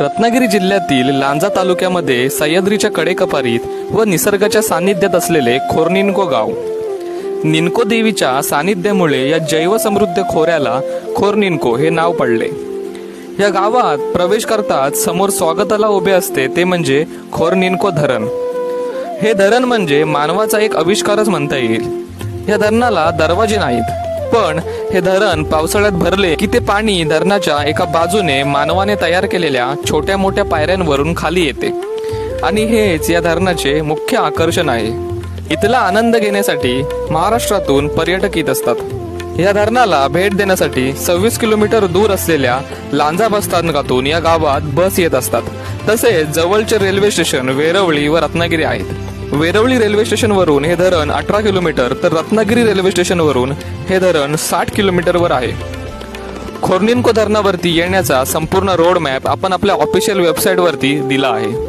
रत्नागिरी जिल्ह्यातील लांजा तालुक्यामध्ये सह्याद्रीच्या कडेकपारीत व निसर्गाच्या सान्निध्यात असलेले खोरनिनको गाव. निनको देवीच्या सानिध्यामुळे या जैवसमृद्ध खोऱ्याला खोरनिनको हे नाव पडले. या गावात प्रवेश करताच समोर स्वागताला उभे असते ते म्हणजे खोरनिनको धरण. हे धरण म्हणजे मानवाचा एक आविष्कारच म्हणता येईल. या धरणाला दरवाजे नाहीत. पण हे धरण पावसाळ्यात भरले की ते पाणी धरणाच्या एका बाजूने मानवाने तयार केलेल्या छोट्या मोठ्या पायऱ्यांवरून खाली येते. आणि हेच या धरणाचे मुख्य आकर्षण आहे. इथला आनंद घेण्यासाठी महाराष्ट्रातून पर्यटक येत असतात. या धरणाला भेट देण्यासाठी सव्वीस किलोमीटर दूर असलेल्या लांजा बस स्थानकातून या गावात बस येत असतात. तसेच जवळचे रेल्वे स्टेशन वेरवळी व रत्नागिरी आहेत. वेरवळी रेल्वे स्टेशनवरून हे धरण अठरा किलोमीटर तर रत्नागिरी रेल्वे स्टेशनवरून हे धरण साठ किलोमीटरवर आहे. खोर्निनको धरणावरती येण्याचा संपूर्ण रोड मॅप आपण आपल्या ऑफिशियल वेबसाईटवरती दिला आहे.